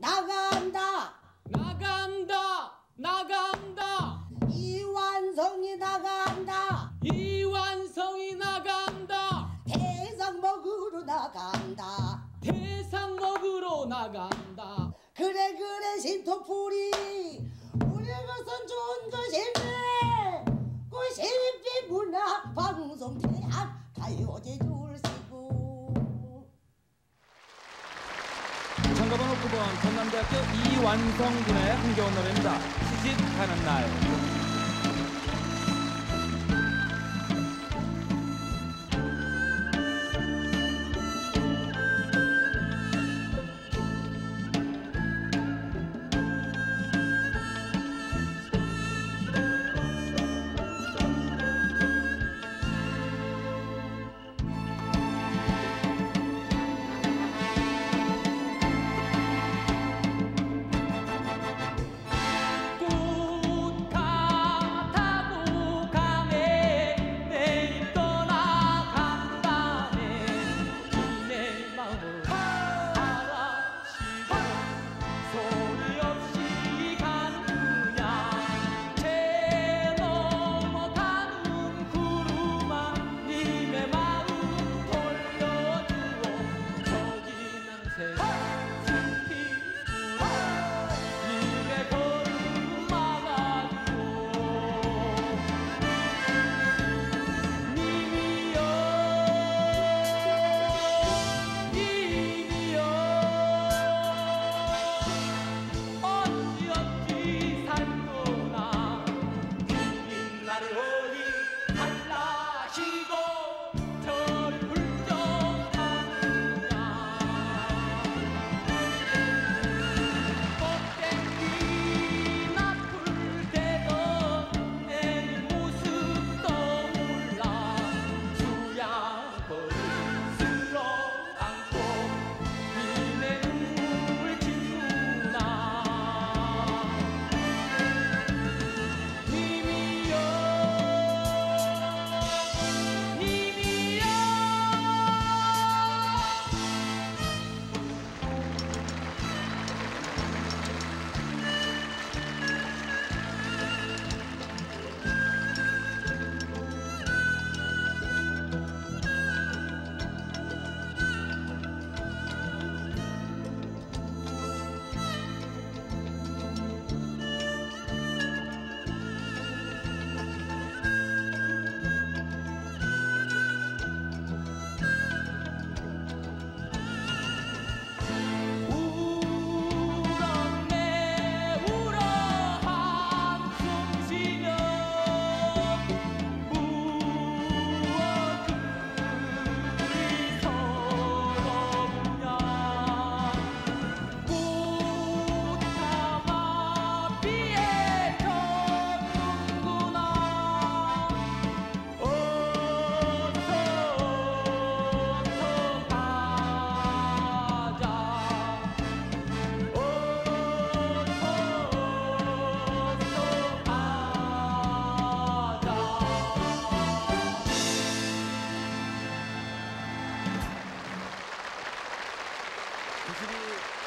나간다. 나간다 나간다. 이완성이 나간다. 이완성이 나간다. 대상 먹으러 나간다. 대상 먹으러 나간다. 그래 그래 신토풀이. 우리 것은 좋은 것이네 그 실비 문화 방송 대 전남대학교 이완성 군의 흥겨운 노래입니다. 시집 가는 날.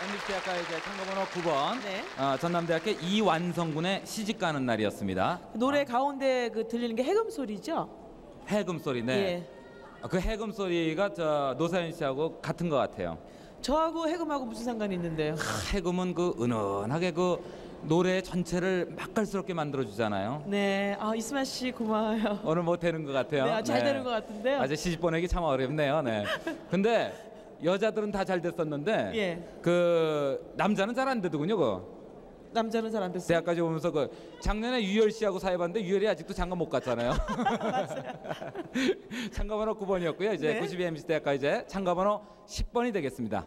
MBC 대학가요제 참가번호 9번 네. 어, 전남대학교 이완성 군의 시집 가는 날이었습니다. 노래 가운데 그 들리는 게 해금 소리죠? 해금 소리, 네. 예. 어, 그 해금 소리가 저 노사연 씨하고 같은 것 같아요. 저하고 해금하고 무슨 상관이 있는데요? 하, 해금은 그 은은하게 그 노래 전체를 맛깔스럽게 만들어 주잖아요. 네, 아 이스마 씨 고마워요. 오늘 뭐 되는 것 같아요. 네, 아, 잘 되는 것 같은데요. 아직 시집 보내기 참 어렵네요. 네. 근데 여자들은 다 잘 됐었는데 예. 그 남자는 잘 안 되더군요. 그 남자는 잘 안 됐어요. 대학까지 오면서 그 작년에 유열 씨하고 사회봤는데 유열이 아직도 장가 못 갔잖아요. 참가번호 9번이었고요. 이제 네. 92 MC 대학까지 이제 참가번호 10번이 되겠습니다.